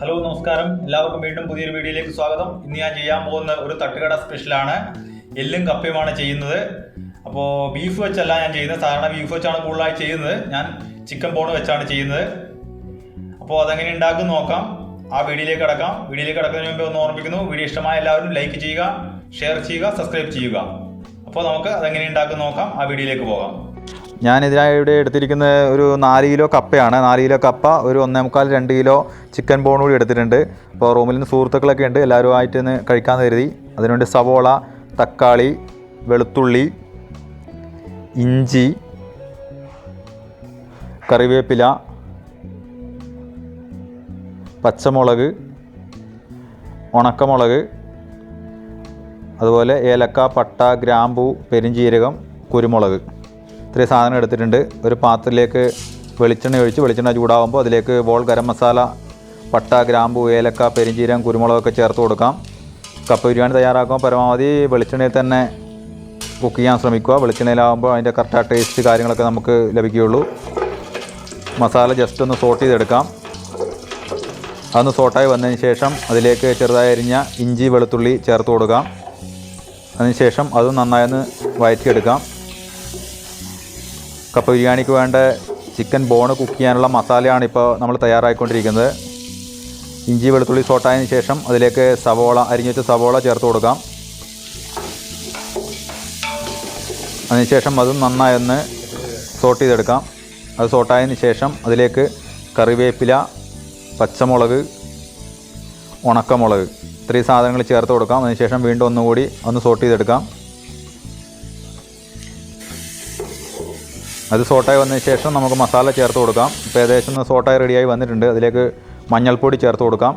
Hello നമസ്കാരം. എല്ലാവർക്കും വീണ്ടും പുതിയൊരു വീഡിയോയിലേക്ക് സ്വാഗതം. ഇന്ന് ഞാൻ ചെയ്യാൻ പോകുന്ന ഒരു തട്ടുകട സ്പെഷ്യലാണ്. എല്ലും കപ്പയുമാണ് ചെയ്യുന്നത്. അപ്പോൾ ബീഫ് വെച്ചല്ല ഞാൻ ചെയ്യുന്നത്. സാധാരണ ബീഫ് വെച്ചാണ് കൂടുതലായി ചെയ്യുന്നത്. ഞാൻ ചിക്കൻ ബോൺ വെച്ചാണ് ചെയ്യുന്നത്. അപ്പോൾ അതെങ്ങനെ ഉണ്ടാക്കും നോക്കാം. ആ വീഡിയോയിലേക്ക് കിടക്കാം. വീഡിയോയിലേക്ക് കിടക്കുന്നതിന് മുമ്പ് ഒന്ന് ഓർമ്മിപ്പിക്കുന്നു. വീഡിയോ ഇഷ്ടമായ എല്ലാവരും ലൈക്ക് ചെയ്യുക ഷെയർ ചെയ്യുക സബ്സ്ക്രൈബ് ചെയ്യുക. അപ്പോൾ നമുക്ക് അതെങ്ങനെ ഉണ്ടാക്കും നോക്കാം. ആ വീഡിയോയിലേക്ക് പോകാം. ഞാൻ ഇതിനായി ഇവിടെ എടുത്തിരിക്കുന്ന ഒരു നാല് കിലോ കപ്പയാണ്. നാല് കിലോ കപ്പ ഒരു ഒന്നേ മുക്കാൽ രണ്ട് കിലോ ചിക്കൻ ബോൺ കൂടി എടുത്തിട്ടുണ്ട്. അപ്പോൾ റൂമിൽ നിന്ന് സുഹൃത്തുക്കളൊക്കെ ഉണ്ട് എല്ലാവരുമായിട്ട് ഇന്ന് കഴിക്കാൻ കരുതി. അതിനുവേണ്ടി സവോള തക്കാളി വെളുത്തുള്ളി ഇഞ്ചി കറിവേപ്പില പച്ചമുളക് ഉണക്കമുളക് അതുപോലെ ഏലക്ക പട്ട ഗ്രാമ്പൂ പെരുംജീരകം കുരുമുളക്. ഇത്രയും സാധനം എടുത്തിട്ടുണ്ട്. ഒരു പാത്രത്തിലേക്ക് വെളിച്ചെണ്ണ ഒഴിച്ച് വെളിച്ചെണ്ണ ചൂടാകുമ്പോൾ അതിലേക്ക് ബോൾ ഗരം മസാല പട്ട ഗ്രാമ്പു ഏലക്ക പെരിഞ്ചീരം കുരുമുളകൊക്കെ ചേർത്ത് കൊടുക്കാം. കപ്പ ബിരിയാണി തയ്യാറാക്കുമ്പോൾ പരമാവധി വെളിച്ചെണ്ണയിൽ തന്നെ കുക്ക് ചെയ്യാൻ ശ്രമിക്കുക. വെളിച്ചെണ്ണയിലാകുമ്പോൾ അതിന്റെ കറക്റ്റ് ടേസ്റ്റ് കാര്യങ്ങളൊക്കെ നമുക്ക് ലഭിക്കുകയുള്ളൂ. മസാല ജസ്റ്റ് ഒന്ന് സോട്ട് ചെയ്തെടുക്കാം. അതൊന്ന് സോട്ടായി വന്നതിന് ശേഷം അതിലേക്ക് ചെറുതായി അരിഞ്ഞ ഇഞ്ചി വെളുത്തുള്ളി ചേർത്ത് കൊടുക്കാം. അതിനുശേഷം അത് നന്നായി ഒന്ന് വഴറ്റിയെടുക്കാം കപ്പ ബിരിയാണിക്ക് വേണ്ട ചിക്കൻ ബോണ് കുക്ക് ചെയ്യാനുള്ള മസാലയാണ് ഇപ്പോൾ നമ്മൾ തയ്യാറായിക്കൊണ്ടിരിക്കുന്നത്. ഇഞ്ചി വെളുത്തുള്ളി സോട്ടായതിനു ശേഷം അതിലേക്ക് സവോള അരിഞ്ഞു വെച്ച സവോള ചേർത്ത് കൊടുക്കാം. അതിനുശേഷം അതും നന്നായി ഒന്ന് സോട്ട് ചെയ്തെടുക്കാം. അത് സോട്ടായതിനു ശേഷം അതിലേക്ക് കറിവേപ്പില പച്ചമുളക് ഉണക്കമുളക് ഇത്രയും സാധനങ്ങൾ ചേർത്ത് കൊടുക്കാം. അതിനുശേഷം വീണ്ടും ഒന്നുകൂടി ഒന്ന് സോട്ട് ചെയ്തെടുക്കാം. അത് സോട്ടായി വന്നതിന് ശേഷം നമുക്ക് മസാല ചേർത്ത് കൊടുക്കാം. ഇപ്പോൾ ഏകദേശം സോട്ടായി റെഡിയായി വന്നിട്ടുണ്ട്. അതിലേക്ക് മഞ്ഞൾപ്പൊടി ചേർത്ത് കൊടുക്കാം.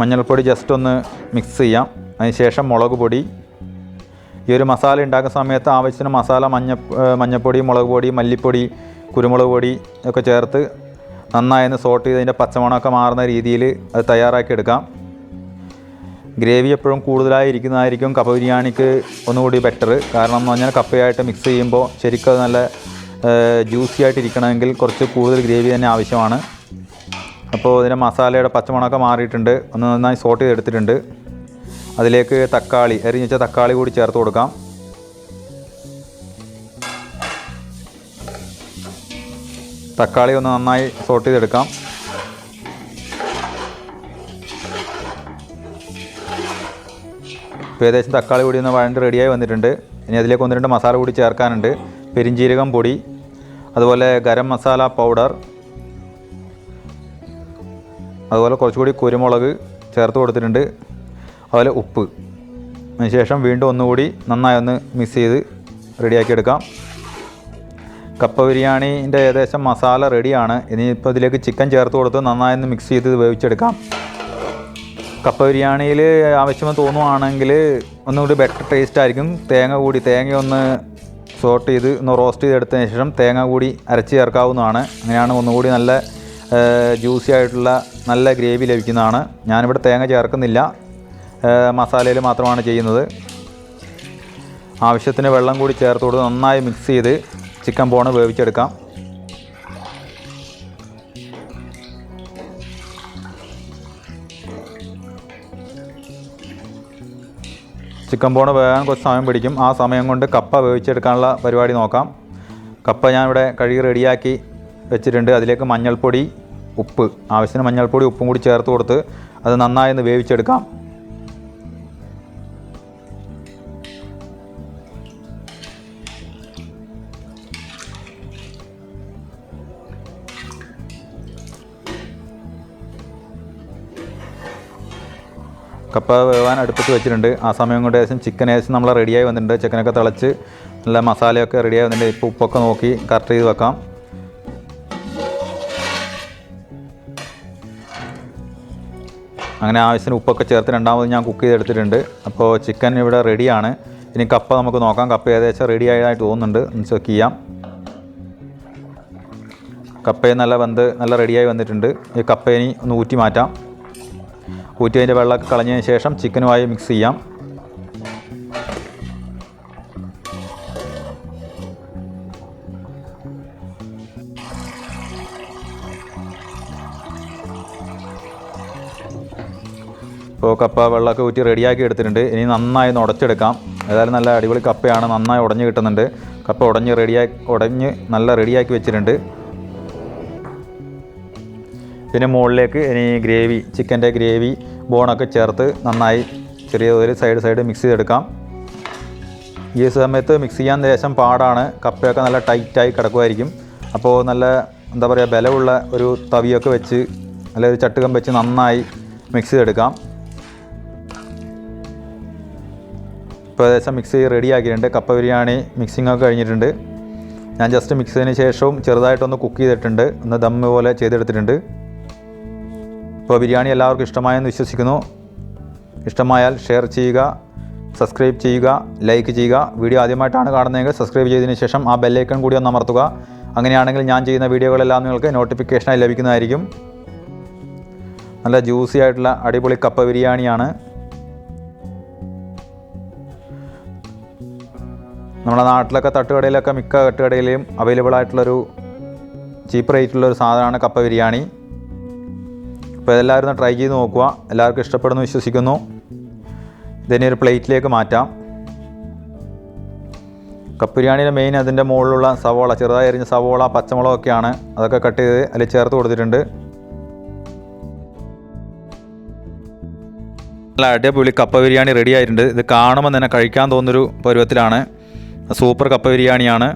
മഞ്ഞൾപ്പൊടി ജസ്റ്റ് ഒന്ന് മിക്സ് ചെയ്യാം. അതിനുശേഷം മുളക് പൊടി. ഈ ഒരു മസാല ഉണ്ടാക്കുന്ന സമയത്ത് ആവശ്യത്തിന് മസാല മഞ്ഞ മഞ്ഞൾപ്പൊടി മുളക് പൊടി മല്ലിപ്പൊടി കുരുമുളക് പൊടി ഒക്കെ ചേർത്ത് നന്നായി ഒന്ന് സോട്ട് ചെയ്ത് അതിന്റെ പച്ചമണമൊക്കെ മാറുന്ന രീതിയിൽ അത് തയ്യാറാക്കി എടുക്കാം ഗ്രേവി എപ്പോഴും കൂടുതലായിരിക്കുന്നതായിരിക്കും കപ്പ ബിരിയാണിക്ക് ഒന്നുകൂടി ബെറ്റർ കാരണം എന്ന് പറഞ്ഞാൽ കപ്പയായിട്ട് മിക്സ് ചെയ്യുമ്പോൾ ശരിക്കും അത് നല്ല ജ്യൂസി ആയിട്ടിരിക്കണമെങ്കിൽ കുറച്ച് കൂടുതൽ ഗ്രേവി തന്നെ ആവശ്യമാണ്. അപ്പോൾ ഇതിന്റെ മസാലയുടെ പച്ചമണമൊക്കെ മാറിയിട്ടുണ്ട്. ഒന്ന് നന്നായി സോട്ട് ചെയ്തെടുത്തിട്ടുണ്ട്. അതിലേക്ക് തക്കാളി എറിഞ്ഞ് വെച്ച തക്കാളി കൂടി ചേർത്ത് കൊടുക്കാം. തക്കാളി ഒന്ന് നന്നായി സോട്ട് ചെയ്തെടുക്കാം. ഇപ്പോൾ ഏകദേശം തക്കാളി കൂടി ഒന്ന് വഴണ്ട് റെഡിയായി വന്നിട്ടുണ്ട്. ഇനി അതിലേക്ക് ഒന്ന് രണ്ട് മസാല കൂടി ചേർക്കാനുണ്ട്. പെരിഞ്ജീരകം പൊടി അതുപോലെ ഗരം മസാല പൗഡർ അതുപോലെ കുറച്ചുകൂടി കുരുമുളക് ചേർത്ത് കൊടുത്തിട്ടുണ്ട്. അതുപോലെ ഉപ്പ്. അതിനുശേഷം വീണ്ടും ഒന്നുകൂടി നന്നായി ഒന്ന് മിക്സ് ചെയ്ത് റെഡിയാക്കി എടുക്കാം. കപ്പ ബിരിയാണീന്റെ ഏകദേശം മസാല റെഡിയാണ് ഇനിയിപ്പോൾ ഇതിലേക്ക് ചിക്കൻ ചേർത്ത് കൊടുത്ത് നന്നായി ഒന്ന് മിക്സ് ചെയ്ത് വേവിച്ചെടുക്കാം. കപ്പ ബിരിയാണിയിൽ ആവശ്യം തോന്നുവാണെങ്കിൽ ഒന്നുകൂടി ബെറ്റർ ടേസ്റ്റ് ആയിരിക്കും. തേങ്ങ കൂടി തേങ്ങ ഒന്ന് സോട്ട് ചെയ്ത് ഒന്ന് റോസ്റ്റ് ചെയ്തെടുത്തതിന് ശേഷം തേങ്ങ കൂടി അരച്ച് ചേർക്കാവുന്നതാണ്. അങ്ങനെയാണ് ഒന്നുകൂടി നല്ല ജ്യൂസി ആയിട്ടുള്ള നല്ല ഗ്രേവി ലഭിക്കുന്നതാണ്. ഞാനിവിടെ തേങ്ങ ചേർക്കുന്നില്ല. മസാലയിൽ മാത്രമാണ് ചെയ്യുന്നത്. ആവശ്യത്തിന് വെള്ളം കൂടി ചേർത്ത് കൊടുത്ത് നന്നായി മിക്സ് ചെയ്ത് ചിക്കൻ ബോണ് വേവിച്ചെടുക്കാം. ചിക്കൻ ബോണ് വേകാൻ കുറച്ച് സമയം പിടിക്കും. ആ സമയം കൊണ്ട് കപ്പ വേവിച്ചെടുക്കാനുള്ള പരിപാടി നോക്കാം. കപ്പ ഞാനിവിടെ കഴുകി റെഡിയാക്കി വെച്ചിട്ടുണ്ട്. അതിലേക്ക് മഞ്ഞൾപ്പൊടി ഉപ്പ്. ആവശ്യത്തിന് മഞ്ഞൾപ്പൊടി ഉപ്പും കൂടി ചേർത്ത് കൊടുത്ത് അത് നന്നായി ഒന്ന് വേവിച്ചെടുക്കാം. കപ്പ വേവാൻ അടുപ്പത്ത് വെച്ചിട്ടുണ്ട്. ആ സമയം കൊണ്ട് ഏകദേശം ചിക്കൻ ഏകദേശം നമ്മൾ റെഡിയായി വന്നിട്ടുണ്ട്. ചിക്കനൊക്കെ തിളച്ച് നല്ല മസാലയൊക്കെ റെഡിയായി വന്നിട്ടുണ്ട്. ഇപ്പോൾ ഉപ്പൊക്കെ നോക്കി കറക്റ്റ് ചെയ്ത് വെക്കാം. അങ്ങനെ ആവശ്യത്തിന് ഉപ്പൊക്കെ ചേർത്ത് രണ്ടാമത് ഞാൻ കുക്ക് ചെയ്തെടുത്തിട്ടുണ്ട്. അപ്പോൾ ചിക്കൻ ഇവിടെ റെഡിയാണ് ഇനി കപ്പ നമുക്ക് നോക്കാം. കപ്പ ഏകദേശം റെഡി ആയതായിട്ട് തോന്നുന്നുണ്ട്. ഒന്ന് ചെക്ക് ചെയ്യാം. കപ്പയും നല്ല വെന്ത് നല്ല റെഡിയായി വന്നിട്ടുണ്ട്. ഈ കപ്പ ഇനി ഒന്ന് ഊറ്റി മാറ്റാം. ഊറ്റി അതിന്റെ വെള്ളമൊക്കെ കളഞ്ഞതിന് ശേഷം ചിക്കനുമായി മിക്സ് ചെയ്യാം. ഇപ്പോൾ കപ്പ വെള്ളമൊക്കെ ഊറ്റി റെഡിയാക്കി എടുത്തിട്ടുണ്ട്. ഇനി നന്നായി ഒന്ന് ഉടച്ചെടുക്കാം. ഏതായാലും നല്ല അടിപൊളി കപ്പയാണ്. നന്നായി ഉടഞ്ഞ് കിട്ടുന്നുണ്ട്. കപ്പ ഉടഞ്ഞ് റെഡിയാക്കി ഉടഞ്ഞ് നല്ല റെഡിയാക്കി വെച്ചിട്ടുണ്ട്. പിന്നെ മുകളിലേക്ക് ഇനി ഗ്രേവി ചിക്കന്റെ ഗ്രേവി ബോണൊക്കെ ചേർത്ത് നന്നായി ചെറിയ സൈഡ് സൈഡ് മിക്സ് ചെയ്തെടുക്കാം. ഈ സമയത്ത് മിക്സ് ചെയ്യാൻ ലേശം പാടാണ്. കപ്പയൊക്കെ നല്ല ടൈറ്റായി കിടക്കുമായിരിക്കും. അപ്പോൾ നല്ല എന്താ പറയുക ബലമുള്ള ഒരു തവിയൊക്കെ വെച്ച് നല്ല ഒരു ചട്ടുകം വെച്ച് നന്നായി മിക്സ് ചെയ്തെടുക്കാം. ഇപ്പോൾ ഏകദേശം മിക്സ് റെഡി ആക്കിയിട്ടുണ്ട്. കപ്പ ബിരിയാണി മിക്സിംഗ് ഒക്കെ കഴിഞ്ഞിട്ടുണ്ട്. ഞാൻ ജസ്റ്റ് മിക്സ് ചെയ്തതിന് ശേഷവും ചെറുതായിട്ടൊന്ന് കുക്ക് ചെയ്തിട്ടുണ്ട്. ഒന്ന് ദമ്മ് പോലെ ചെയ്തെടുത്തിട്ടുണ്ട്. ഇപ്പോൾ ബിരിയാണി എല്ലാവർക്കും ഇഷ്ടമായെന്ന് വിശ്വസിക്കുന്നു. ഇഷ്ടമായാൽ ഷെയർ ചെയ്യുക സബ്സ്ക്രൈബ് ചെയ്യുക ലൈക്ക് ചെയ്യുക. വീഡിയോ ആദ്യമായിട്ടാണ് കാണുന്നതെങ്കിൽ സബ്സ്ക്രൈബ് ചെയ്തതിന് ശേഷം ആ ബെല്ലൈക്കൺ കൂടി ഒന്ന് അമർത്തുക. അങ്ങനെയാണെങ്കിൽ ഞാൻ ചെയ്യുന്ന വീഡിയോകളെല്ലാം നിങ്ങൾക്ക് നോട്ടിഫിക്കേഷനായി ലഭിക്കുന്നതായിരിക്കും. നല്ല ജ്യൂസി ആയിട്ടുള്ള അടിപൊളി കപ്പ ബിരിയാണിയാണ്. നമ്മുടെ നാട്ടിലൊക്കെ തട്ടുകടയിലൊക്കെ മിക്ക തട്ടുകടയിലും അവൈലബിൾ ആയിട്ടുള്ളൊരു ചീപ്പ് റേറ്റുള്ളൊരു സാധനമാണ് കപ്പ ബിരിയാണി. അപ്പോൾ ഇതെല്ലാവരും ട്രൈ ചെയ്ത് നോക്കുക. എല്ലാവർക്കും ഇഷ്ടപ്പെടുന്നു വിശ്വസിക്കുന്നു. ഇതിനെ ഒരു പ്ലേറ്റിലേക്ക് മാറ്റാം. കപ്പ് ബിരിയാണിയുടെ മെയിൻ അതിന്റെ മുകളിലുള്ള സവോള ചെറുതായി എറിഞ്ഞ സവോള പച്ചമുളകൊക്കെയാണ് അതൊക്കെ കട്ട് ചെയ്ത് അതിൽ ചേർത്ത് കൊടുത്തിട്ടുണ്ട്. നല്ല അടിപൊളി കപ്പ ബിരിയാണി റെഡി ആയിട്ടുണ്ട്. ഇത് കാണുമ്പോൾ തന്നെ കഴിക്കാൻ തോന്നുന്നൊരു പരുവത്തിലാണ്. സൂപ്പർ കപ്പ ബിരിയാണിയാണ്.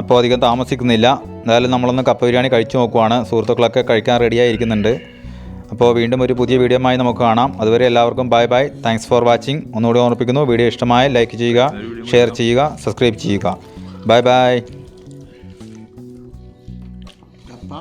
അപ്പോൾ അധികം താമസിക്കുന്നില്ല. എന്തായാലും നമ്മളൊന്ന് കപ്പ ബിരിയാണി കഴിച്ചു നോക്കുവാണ്. സുഹൃത്തുക്കളൊക്കെ കഴിക്കാൻ റെഡിയായിരിക്കുന്നുണ്ട്. അപ്പോൾ വീണ്ടും ഒരു പുതിയ വീഡിയോ ആയി നമുക്ക് കാണാം. അതുവരെ എല്ലാവർക്കും bye bye. Thanks for watching ഒന്നുകൂടി ഓർമ്മിപ്പിക്കുന്നു വീഡിയോ ഇഷ്ടമായ ലൈക്ക് ചെയ്യുക ഷെയർ ചെയ്യുക സബ്സ്ക്രൈബ് ചെയ്യുക. Bye bye. കപ്പ.